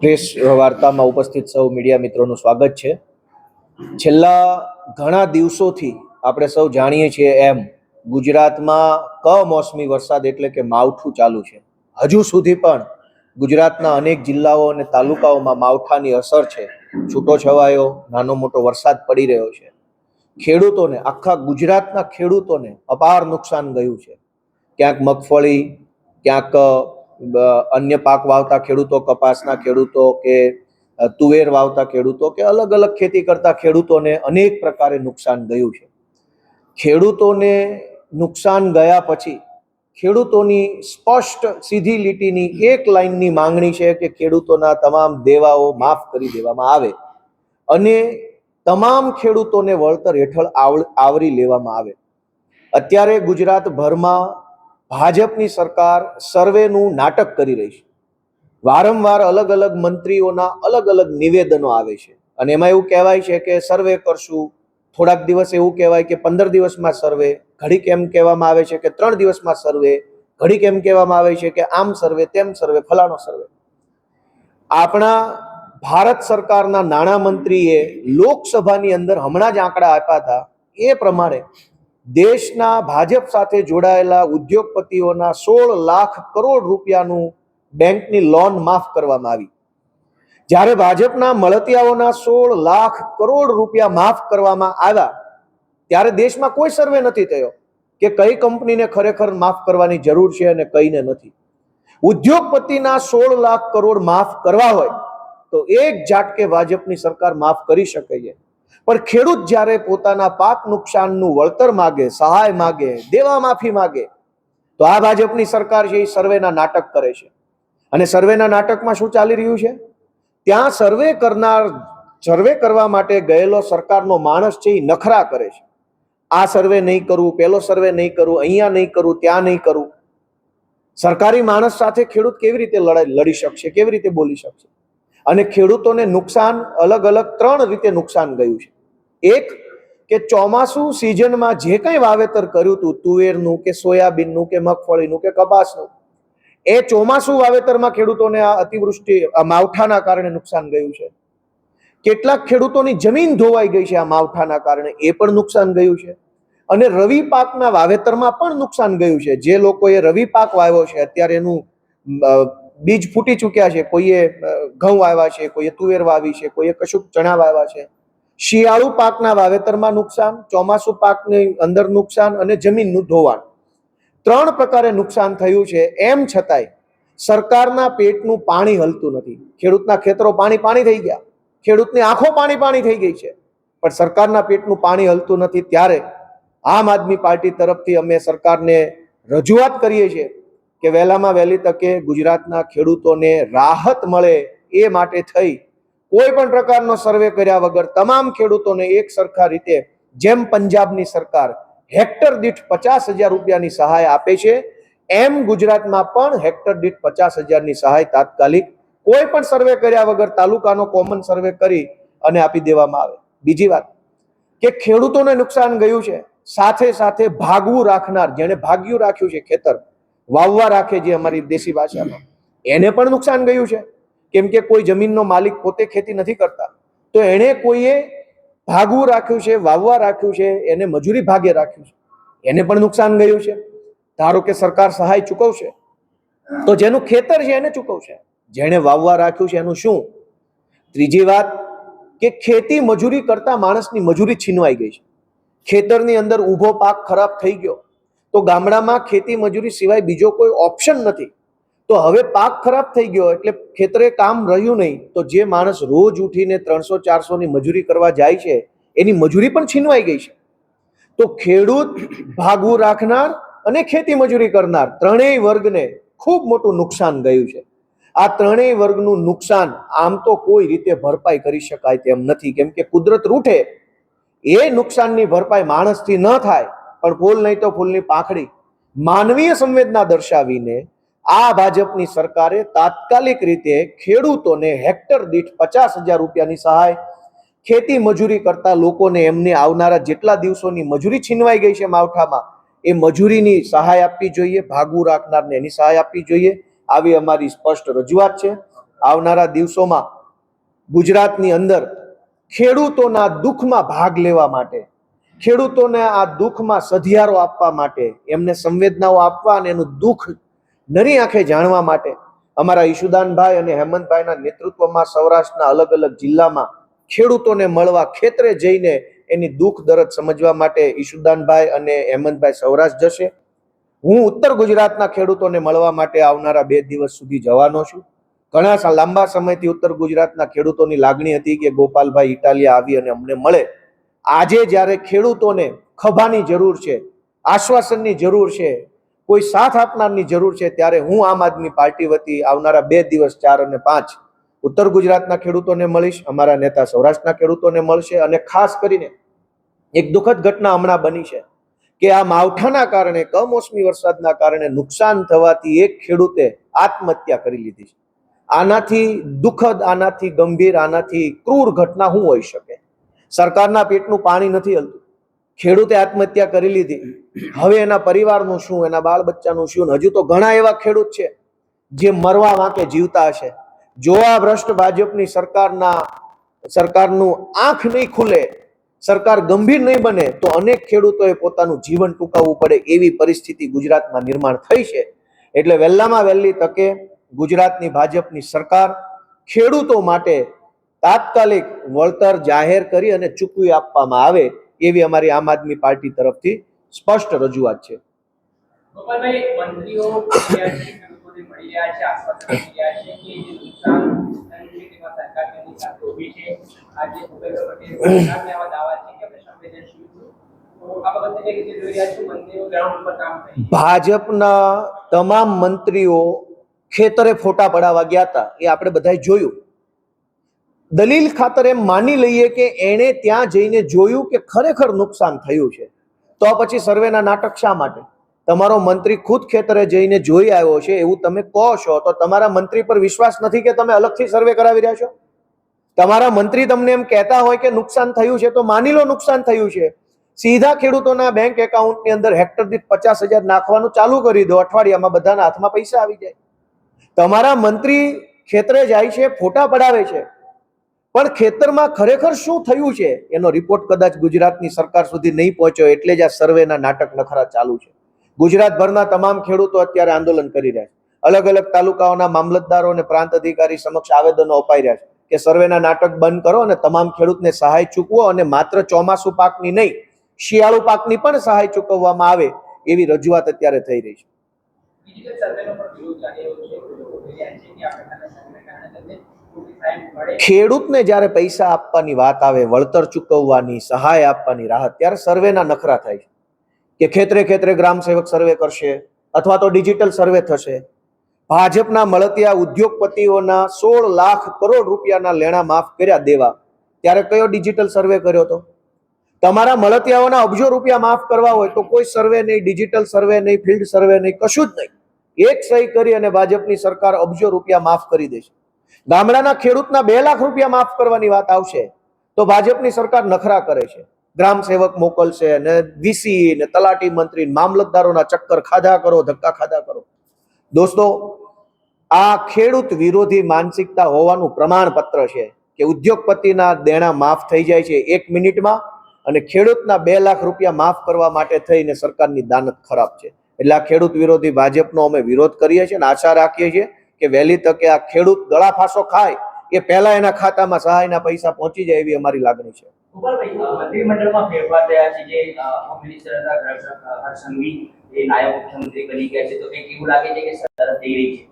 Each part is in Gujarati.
પ્રેસ વાર્તામાં ઉપસ્થિત સૌ મીડિયા મિત્રોનું સ્વાગત છે. છેલ્લા ઘણા દિવસોથી આપણે સૌ જાણીએ છીએ એમ, ગુજરાતમાં કમોસમી વરસાદ એટલે કે માવઠું ચાલુ છે. હજુ સુધી પણ ગુજરાતના અનેક જિલ્લાઓ અને તાલુકાઓમાં માવઠાની અસર છે. છૂટો છવાયો નાનો મોટો વરસાદ પડી રહ્યો છે. ખેડૂતોને, આખા ગુજરાતના ખેડૂતોને અપાર નુકસાન ગયું છે. ક્યાંક મગફળી, ક્યાંક અન્ય પાક વાવતા ખેડૂતો, કપાસના ખેડૂતો કે તુવેર વાવતા ખેડૂતો કે અલગ અલગ ખેતી કરતા ખેડૂતોને અનેક પ્રકારે નુકસાન ગયું છે. ખેડૂતોને નુકસાન ગયા પછી ખેડૂતોની સ્પષ્ટ સીધી લીટીની એક લાઈનની માંગણી છે કે ખેડૂતોના તમામ દેવાઓ માફ કરી દેવામાં આવે અને તમામ ખેડૂતોને વળતર હેઠળ આવ- આવરી લેવામાં આવે. અત્યારે ગુજરાતભરમાં ભાજપની સરકાર સર્વેનું નાટક કરી રહી છે. વારંવાર અલગ અલગ મંત્રીઓના અલગ અલગ નિવેદનો આવે છે. અને એમાં એવું કહેવાય છે કે સર્વે કરશું, થોડાક દિવસ એવું કહેવાય કે પંદર દિવસમાં સર્વે, ઘડીક એમ કહેવામાં આવે છે કે ત્રણ દિવસમાં સર્વે, ઘડીક એમ કહેવામાં આવે છે કે આમ સર્વે, તેમ સર્વે, ફલાણો સર્વે. આપણા ભારત સરકારના નાણામંત્રીએ લોકસભાની અંદર હમણાં જ આંકડા આપ્યા હતા, એ પ્રમાણે દેશના ભાજપ સાથે જોડાયેલા ઉદ્યોગપતિઓના સોળ લાખ કરોડ રૂપિયાનું બેંકની લોન માફ કરવામાં આવી. જ્યારે ભાજપના મળતિયાઓના સોળ લાખ કરોડ રૂપિયા માફ કરવામાં આવ્યા, ત્યારે દેશમાં કોઈ સર્વે નથી થયો કે કઈ કંપનીને ખરેખર માફ કરવાની જરૂર છે અને કઈને નથી. ઉદ્યોગપતિના સોળ લાખ કરોડ માફ કરવા હોય તો એક ઝાટકે ભાજપની સરકાર માફ કરી શકે છે. પણ ખેડૂત જ્યારે પોતાના પાક નુકસાનનું વળતર માગે, સહાય માગે, દેવા માફી માગે, તો આ ભાજપની સરકાર છે, એ સર્વેના નાટક કરે છે. અને સર્વેના નાટકમાં શું ચાલી રહ્યું છે? ત્યાં સર્વે કરનાર, સર્વે કરવા માટે ગયેલો સરકારનો માણસ છે, એ નખરા કરે છે. આ સર્વે નહીં કરવું પેલો સર્વે નહીં કરવું અહીંયા નહીં કરવું ત્યાં નહીં કરવું સરકારી માણસ સાથે ખેડૂત કેવી રીતે લડાઈ, લડી શકશે, કેવી રીતે બોલી શકશે? અને ખેડૂતોને નુકસાન અલગ અલગ ત્રણ રીતે નુકસાન ગયું છે. એક, કે ચોમાસુ સિઝનમાં જે કંઈ વાવેતર કર્યું હતું, તુવેરનું કે સોયાબીનનું કે મગફળીનું કે કપાસનું, એ ચોમાસુ વાવેતરમાં ખેડૂતોને આ અતિવૃષ્ટિ, આ માવઠાના કારણે નુકસાન ગયું છે. કેટલાક ખેડૂતોની જમીન ધોવાઈ ગઈ છે આ માવઠાના કારણે, એ પણ નુકસાન ગયું છે. અને રવિ પાકના વાવેતરમાં પણ નુકસાન ગયું છે. જે લોકોએ રવિ પાક વાવ્યો છે, અત્યારે એનું બીજ ફૂટી ચૂક્યા છે, કોઈએ ઘઉં વાવ્યા છે, કોઈએ તુવેર વાવી છે, કોઈએ કશુંક ચણા વાવ્યા છે. શિયાળુ પાકના વાવેતરમાં નુકસાન, ચોમાસુ પાકની અંદર નુકસાન અને જમીનનું ધોવાણ. ત્રણ પ્રકારે નુકસાન થયું છે, એમ છતાંય સરકારના પેટનું પાણી હલતું નથી. ખેડૂતના ખેતરો પાણી પાણી થઈ ગયા. ખેડૂતની આંખો પાણી પાણી થઈ ગઈ છે. પણ સરકારના પેટનું પાણી હલતું નથી, ત્યારે આમ આદમી પાર્ટી તરફથી અમે સરકારને રજૂઆત કરીએ છીએ કે વહેલામાં વહેલી તકે ગુજરાતના ખેડૂતોને રાહત મળે એ માટે થઈ કોઈ પણ પ્રકારનો સર્વે કર્યા વગર તમામ ખેડૂતોને એક સરખા રીતે જેમ પંજાબની સરકાર હેક્ટર દીઠ પચાસ હજાર રૂપિયાની સહાય આપે છે, એમ ગુજરાતમાં પણ હેક્ટર દીઠ પચાસ હજારની સહાય તાત્કાલિક કોઈ પણ સર્વે કર્યા વગર તાલુકાનો કોમન સર્વે કરી અને આપી દેવામાં આવે. બીજી વાત કે ખેડૂતોને નુકસાન ગયું છે, સાથે સાથે ભાગવું રાખનાર, જેણે ભાગ્યું રાખ્યું છે ખેતર વાવવા રાખે જે અમારી દેશી ભાષામાં. એને પણ નુકસાન ગયું છે. કેમ કે કોઈ જમીનનો માલિક પોતે ખેતી નથી કરતા. તો એણે કોઈએ ભાગવું રાખ્યું છે, વાવવા રાખ્યું છે, એને મજૂરી ભાગે રાખ્યું છે. એને પણ નુકસાન ગયું છે. ધારો કે સરકાર સહાય ચૂકવશે. તો જેનું ખેતર છે એને ચૂકવશે. જેણે વાવવા રાખ્યું છે એનું શું? ત્રીજી વાત કે ખેતી મજૂરી કરતા માણસની મજૂરી છીનવાઈ ગઈ છે. ખેતરની અંદર ઊભો પાક ખરાબ થઈ ગયો. તો ગામડામાં ખેતી મજૂરી સિવાય બીજો કોઈ ઓપ્શન નથી. તો હવે પાક ખરાબ થઈ ગયો એટલે ખેતરે કામ રહ્યું નહીં, તો જે માણસ રોજ ઉઠીને ત્રણસો, ચારસોની મજૂરી કરવા જાય છે, એની મજૂરી પણ છીનવાઈ ગઈ છે. તો ખેડૂત ભાગવું રાખનાર અને ખેતી મજૂરી કરનાર ત્રણેય વર્ગને ખૂબ મોટું નુકસાન ગયું છે. આ ત્રણેય વર્ગનું નુકસાન આમ તો કોઈ રીતે ભરપાઈ કરી શકાય તેમ નથી. કેમ કે કુદરત રૂઠે એ નુકસાનની ભરપાઈ માણસથી ન થાય પણ ફૂલ નહીં તો ફૂલની પાંખડી. માનવીય સંવેદના દર્શાવીને આ ભાજપની સરકારે તાત્કાલિક રીતે ખેડૂતોને હેક્ટર દીઠ પચાસ હજાર રૂપિયાની સહાય, ખેતી મજૂરી કરતા લોકોને એમને આવનારા જેટલા દિવસોની મજૂરી છીનવાઈ ગઈ છે માવઠામાં, એ મજૂરીની સહાય આપવી જોઈએ, ભાગવું રાખનારને એની સહાય આપવી જોઈએ. આવી અમારી સ્પષ્ટ રજૂઆત છે. આવનારા દિવસોમાં ગુજરાતની અંદર ખેડૂતોના દુઃખમાં ભાગ લેવા માટે ખેડૂતોને આ દુઃખમાં સધિયારો આપવા માટે, એમને સંવેદનાઓ આપવા અને એનું દુઃખ નરી આંખે જાણવા માટે, અમારા ઈશુદાનભાઈ અને હેમંતભાઈના નેતૃત્વમાં સૌરાષ્ટ્રના અલગ અલગ જિલ્લામાં ખેડૂતોને મળવા ખેતરે જઈને એની દુઃખ દરદ સમજવા માટે ઈશુદાનભાઈ અને હેમંતભાઈ સૌરાષ્ટ્ર જશે. હું ઉત્તર ગુજરાતના ખેડૂતોને મળવા માટે આવનારા બે દિવસ સુધી જવાનો છું. ઘણા લાંબા સમયથી ઉત્તર ગુજરાતના ખેડૂતોની લાગણી હતી કે ગોપાલભાઈ ઇટાલિયા આવી અને અમને મળે. આજે જ્યારે ખેડૂતોને ખભાની જરૂર છે, આશ્વાસનની જરૂર છે, કોઈ સાથ આપનારની જરૂર છે, ત્યારે હું આમ આદમી પાર્ટી વતી આવનારા બે દિવસ, ચાર અને પાંચ ઉત્તર ગુજરાતના ખેડૂતોને મળીશ, અમારા નેતા સૌરાષ્ટ્રના ખેડૂતોને મળશે અને ખાસ કરીને એક દુઃખદ ઘટના હમણાં બની છે કે આ માવઠાના કારણે, કમોસમી વરસાદના કારણે નુકસાન થવાથી એક ખેડૂતે આત્મહત્યા કરી લીધી છે. આનાથી દુઃખદ, આનાથી ગંભીર, આનાથી ક્રૂર ઘટના શું હોઈ શકે? સરકારના પેટનું પાણી નથી હલતું. ખેડૂતે આત્મહત્યા કરી લીધી. હવે એના પરિવારનું શું, એના બાળ બચ્ચાનું શું હજુ તો ઘણા એવા ખેડૂત છે જે મરવા વાંકે જીવતા હશે. જો આ ભ્રષ્ટ ભાજપની સરકારના, સરકારનું આંખ નહીં ખુલે, સરકાર ગંભીર નહીં બને, તો અનેક ખેડૂતોએ પોતાનું જીવન ટૂંકાવવું પડે એવી પરિસ્થિતિ ગુજરાતમાં નિર્માણ થઈ છે. એટલે વહેલામાં વહેલી તકે ગુજરાતની ભાજપની સરકાર ખેડૂતો માટે તાત્કાલિક વળતર જાહેર કરી અને ચૂકવી આપવામાં આવે એવી અમારી આમ આદમી પાર્ટી તરફથી સ્પષ્ટ રજૂઆત છે. ભાજપના તમામ મંત્રીઓ ખેતરે ફોટા પડાવવા ગયા હતા. એ આપણે બધાએ જોયું. દલીલ ખાતર એમ માની લઈએ કે એણે ત્યાં જઈને જોયું કે ખરેખર નુકસાન થયું છે. તો પછી સર્વેના નાટક શા માટે? તમારો મંત્રી ખુદ ખેતરે જઈને જોઈ આવ્યો છે એવું તમે કહો છો, તો તમારા મંત્રી પર વિશ્વાસ નથી કે તમે અલગથી સર્વે કરાવી રહ્યા છો? તમારા મંત્રી તમને એમ કહેતા હોય કે નુકસાન થયું છે, તો માની લો નુકસાન થયું છે. સીધા ખેડૂતોના બેંક એકાઉન્ટની અંદર હેક્ટર દીઠ પચાસ હજાર નાખવાનું ચાલુ કરી દો, અઠવાડિયામાં બધાના હાથમાં પૈસા આવી જાય. તમારા મંત્રી ખેતરે જાય છે, ફોટા પડાવે છે. પણ ખેતરમાં ખરેખર શું થયું છે? એનો રિપોર્ટ કદાચ ગુજરાતની સરકાર સુધી નહીં પહોંચ્યો એટલે જ આ સર્વેના નાટક નખરા ચાલુ છે. ગુજરાતભરના તમામ ખેડૂતો અત્યારે આંદોલન કરી રહ્યા છે. અલગ અલગ તાલુકાઓના મામલતદારો અને પ્રાંત અધિકારી સમક્ષ આવેદનો અપાઈ રહ્યા છે કે સર્વેના નાટક બંધ કરો અને તમામ ખેડૂતને સહાય ચૂકવો અને માત્ર ચોમાસુ પાકની નહીં, શિયાળુ પાકની પણ સહાય ચૂકવવામાં આવે એવી રજૂઆત અત્યારે થઈ રહી છે. ખેડૂતને જ્યારે પૈસા આપવાની વાત આવે, વળતર ચૂકવવાની, સહાય આપવાની રાહત, ત્યારે સર્વેના નખરા થાય છે કે ખેતરે ખેતરે ગ્રામ સેવક સર્વે કરશે અથવા તો ડિજિટલ સર્વે થશે. ભાજપના મળતિયા ઉદ્યોગપતિઓના સોળ લાખ કરોડ રૂપિયાના લેણા માફ કર્યા દેવા. ત્યારે કયો ડિજિટલ સર્વે કર્યો હતો? તમારા મળતિયાઓના અબજો રૂપિયા માફ કરવા હોય તો કોઈ સર્વે નહીં, ડિજિટલ સર્વે નહીં, ફિલ્ડ સર્વે નહીં, કશું જ નહીં. એક સહી કરી અને ભાજપની સરકાર અબજો રૂપિયા માફ કરી દેશે. ગામડાના ખેડૂતના બે લાખ રૂપિયા માફ કરવાની વાત આવશે, તો ભાજપની સરકાર નખરા કરે છે. ગ્રામ સેવક મોકલશે ને વીસી ને તલાટી મંત્રી મામલતદારોના ચક્કર ખાધા કરો, ધક્કા ખાધા કરો. દોસ્તો, આ ખેડૂત વિરોધી માનસિકતા હોવાનું પ્રમાણપત્ર છે કે ઉદ્યોગપતિના દેણા માફ થઈ જાય છે એક મિનિટમાં અને ખેડૂતના બે લાખ રૂપિયા માફ કરવા માટે થઈને સરકારની દાનત ખરાબ છે. એટલે આ ખેડૂત વિરોધી ભાજપનો અમે વિરોધ કરીએ છીએ અને આશા રાખીએ છીએ કે વહેલી તકે આ ખેડૂત ગળા ફાંસો ખાય એ પહેલા એના ખાતામાં સહાયના પૈસા પહોંચી જાય એવી અમારી લાગણી છે. મંત્રીમંડળમાં ફેરફાર થયા છે જે અ, હોમ મિનિસ્ટર હતા હર્ષ- હર્ષ સંઘવી એ નાયબ મુખ્યમંત્રી બની ગયા છે. તો એવું લાગે છે કે સરકાર થઈ રહી છે?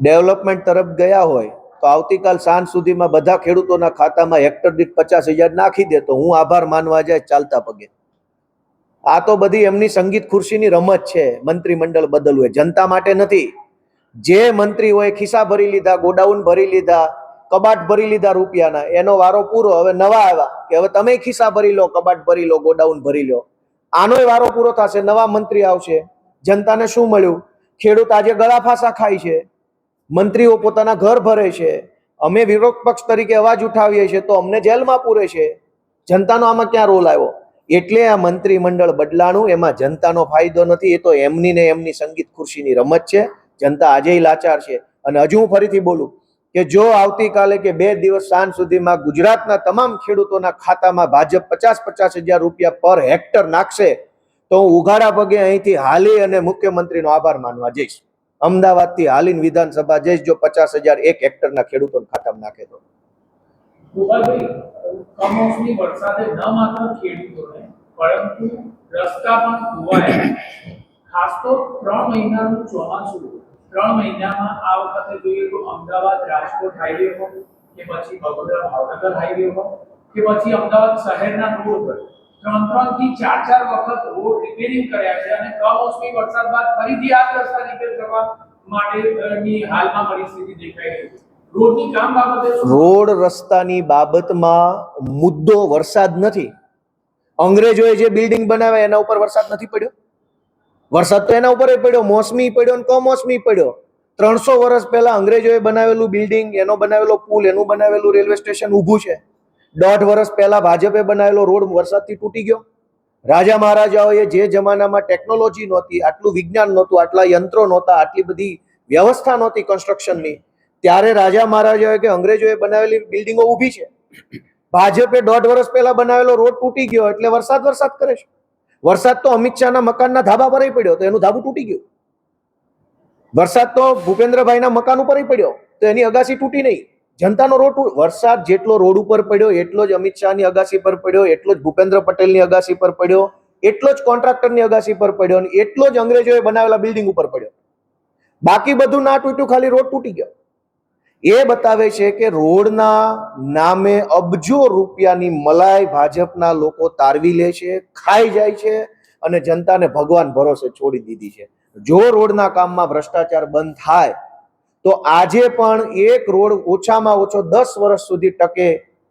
ડેવલપમેન્ટ તરફ ગયા હોય તો આવતીકાલ સાંજ સુધીમાં બધા ખેડૂતોના ખાતામાં હેક્ટર દીઠ પચાસ હજાર નાખી દે તો હું આભાર માનવા જાય ચાલતા પગે. આ તો બધી એમની સંગીત ખુરશીની રમત છે મંત્રીમંડળ બદલવું જનતા માટે નથી જે મંત્રીઓએ ખિસ્સા ભરી લીધા, ગોડાઉન ભરી લીધા, કબાટ ભરી લીધા રૂપિયાના, એનો વારો પૂરો. હવે નવા આવ્યા કે હવે તમે ખિસ્સા ભરી લો, કબાટ ભરી લો, ગોડાઉન ભરી લો. આનોય વારો પૂરો થશે. નવા મંત્રી આવશે. જનતાને શું મળ્યું? ખેડૂત આજે ગળા ફાંસા ખાય છે. મંત્રીઓ પોતાના ઘર ભરે છે. અમે વિરોધ પક્ષ તરીકે અવાજ ઉઠાવીએ છીએ તો અમને જેલમાં પૂરે છે. જનતાનો આમાં ક્યાં રોલ આવ્યો? એટલે આ મંત્રીમંડળ બદલાણું, એમાં જનતાનો ફાયદો નથી, એ તો એમની ને એમની સંગીત ખુરશીની રમત છે. જનતા આજે લાચાર છે. અને હજુ હું ફરીથી બોલું કે જો આવતીકાલે કે બે દિવસ સાંજ સુધીમાં ગુજરાતના તમામ ખેડૂતોના ખાતામાં ભાજપ પચાસ પચાસ હજાર રૂપિયા પર હેક્ટર નાખશે, તો હું ઉઘાડા પગે અહીંથી હાલી અને મુખ્યમંત્રીનો આભાર માનવા જઈશ. અમદાવાદથી હાલીન વિધાનસભા જઈશ જો પચાસ હજાર એક હેક્ટરના ખેડૂતોના ખાતામાં નાખે તો. પરંતુ રસ્તા પણ ધોવાયા. ખાસ તો ત્રણ મહિનાનું ચોમાસું ત્રણ મહિનામાં આ વખતે જોઈએ તો અમદાવાદ, રાજકોટ હાઈવે હોય કે પછી બગોદરા ભાવનગર હાઈવે હોય કે પછી અમદાવાદ શહેરના રોડ પર. ત્રણ ત્રણથી ચાર ચાર વખત રોડ રિપેરિંગ કર્યા છે અને કમોસમી વરસાદ બાદ ફરીથી આ રસ્તા રિપેર કરવા માટેની હાલમાં પરિસ્થિતિ દેખાઈ રહી છે. રોડ રસ્તાની બાબતમાં મુદ્દો વરસાદ નથી. અંગ્રેજોએ જે બિલ્ડિંગ બનાવ્યા એના ઉપર વરસાદ નથી પડ્યો? વરસાદ તો એના ઉપર પડ્યો, મોસમી પડ્યો ને કમોસમી પડ્યો. ત્રણસો વર્ષ પહેલા અંગ્રેજોએ બનાવેલું બિલ્ડિંગ, એનો બનાવેલો પુલ, એનું બનાવેલું રેલવે સ્ટેશન ઊભું છે. દોઢ વર્ષ પહેલા ભાજપે બનાવેલો રોડ વરસાદથી તૂટી ગયો. રાજા મહારાજાઓએ જે જમાનામાં ટેકનોલોજી નહોતી, આટલું વિજ્ઞાન નહોતું, આટલા યંત્રો નહોતા, આટલી બધી વ્યવસ્થા નહોતી કન્સ્ટ્રક્શનની ત્યારે રાજા મહારાજાઓએ કે અંગ્રેજોએ બનાવેલી બિલ્ડિંગો ઊભી છે. ભાજપે દોઢ વર્ષ પહેલા બનાવેલો રોડ તૂટી ગયો એટલે વરસાદ વરસાદ કરે છે. વરસાદ તો અમિત શાહના મકાનના ધાબા પર પડ્યો, તો એનું ધાબું તૂટી ગયું. વરસાદ તો ભૂપેન્દ્રભાઈના મકાન ઉપર પડ્યો, તો એની અગાસી તૂટી નહીં. જનતાનો રોડ વરસાદ જેટલો રોડ ઉપર પડ્યો, એટલો જ અમિત શાહની અગાસી પર પડ્યો, એટલો જ ભૂપેન્દ્ર પટેલની અગાસી પર પડ્યો, એટલો જ કોન્ટ્રાક્ટરની અગાસી પર પડ્યો અને એટલો જ અંગ્રેજોએ બનાવેલા બિલ્ડિંગ ઉપર પડ્યો. બાકી બધું ના તૂટ્યું, ખાલી રોડ તૂટી ગયો. એ બતાવે છે કે રોડના નામે અબજો રૂપિયાની મલાઈ ભાજપના લોકો તારવી લે છે, ખાઈ જાય છે અને જનતાને ભગવાન ભરોસે છોડી દીધી છે. જો રોડના કામમાં ભ્રષ્ટાચાર બંધ થાય, તો આજે પણ એક રોડ ઓછામાં ઓછો દસ વર્ષ સુધી ટકે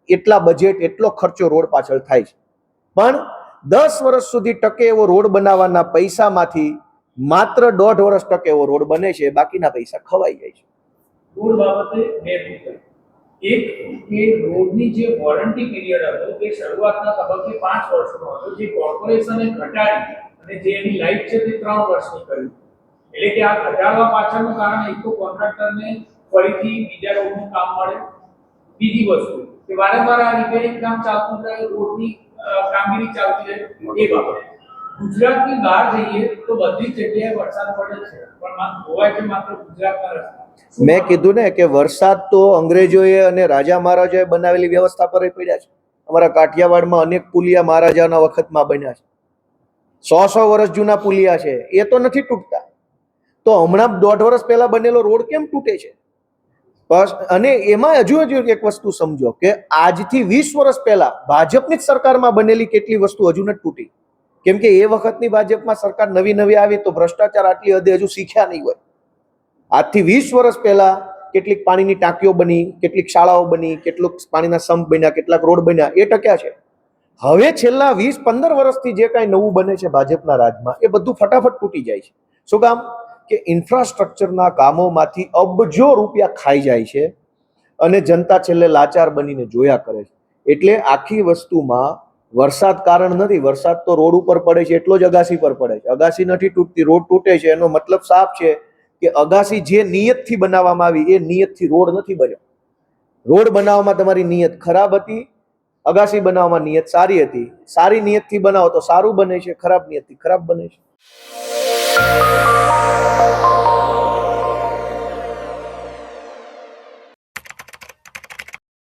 એટલા બજેટ એટલો ખર્ચો રોડ પાછળ થાય છે. પણ દસ વર્ષ સુધી ટકે એવો રોડ બનાવવાના પૈસામાંથી માત્ર દોઢ વર્ષ ટકે એવો રોડ બને છે, બાકીના પૈસા ખવાઈ જાય છે. રોડ બાબતે બે મુદ્દા એક કે રોડની જે વોરંટી પીરિયડ હતો તે શરૂઆતના તબક્કે પાંચ વર્ષનો હતો જે કોર્પોરેશને ઘટાડી અને જે એની લાઈફ છે તે ત્રણ વર્ષની કરી. એટલે કે આ ઘટાડવા પાછળનું કારણ એક તો કોન્ટ્રાક્ટરને ફરીથી બીજા રોડનું કામ મળે. બીજી વસ્તુ કે વારંવાર આ રિપેરિંગ કામ ચાલતું રહે રોડની કામગીરી ચાલતી રહે એ બાબત. ગુજરાતની બહાર જઈએ તો બધી જગ્યાએ વરસાદ પડે છે. પણ હોવાય છે માત્ર ગુજરાતના રસ્તા મેં કીધું ને કે વરસાદ તો અંગ્રેજોએ અને રાજા મહારાજાએ બનાવેલી વ્યવસ્થા પર પડ્યા છે. અમારા કાઠિયાવાડમાં અનેક પુલિયા મહારાજાના વખતમાં બન્યા છે. સો સો વર્ષ જૂના પુલિયા છે. એ તો નથી તૂટતા. તો હમણાં દોઢ વર્ષ પહેલા બનેલો રોડ કેમ તૂટે છે? અને એમાં હજુ હજુ એક વસ્તુ સમજો કે આજથી વીસ વર્ષ પહેલા ભાજપની જ સરકારમાં બનેલી કેટલી વસ્તુ હજુ નથી તૂટી. કેમ કે એ વખતની ભાજપમાં સરકાર નવી નવી આવી તો ભ્રષ્ટાચાર આટલી હદે હજુ શીખ્યા નહીં હોય. આજથી વીસ વર્ષ પહેલા કેટલીક પાણીની ટાંકીઓ બની, કેટલીક શાળાઓ બની, કેટલુંક પાણીના સંપ બન્યા, કેટલાક રોડ બન્યા, એ ટક્યા છે. હવે છેલ્લા વીસ પંદર વર્ષથી જે કાંઈ નવું બને છે ભાજપના રાજમાં, એ બધું ફટાફટ તૂટી જાય છે. શું કામ? કે ઇન્ફ્રાસ્ટ્રક્ચરના કામોમાંથી અબજો રૂપિયા ખાઈ જાય છે અને જનતા છેલ્લે લાચાર બનીને જોયા કરે છે. એટલે આખી વસ્તુમાં વરસાદ કારણ નથી, વરસાદ તો રોડ ઉપર પડે છે, એટલો જ અગાસી પર પડે છે. અગાસી નથી તૂટતી, રોડ તૂટે છે, એનો મતલબ સાફ છે કે અગાસી જે નિયતથી બનાવવામાં આવી, એ નિયતથી રોડ નથી બન્યો. રોડ બનાવવામાં તમારી નિયત ખરાબ હતી, અગાસી બનાવવામાં નિયત સારી હતી. સારી નિયતથી બનાવો તો સારું બને છે, ખરાબ નિયતથી ખરાબ બને છે.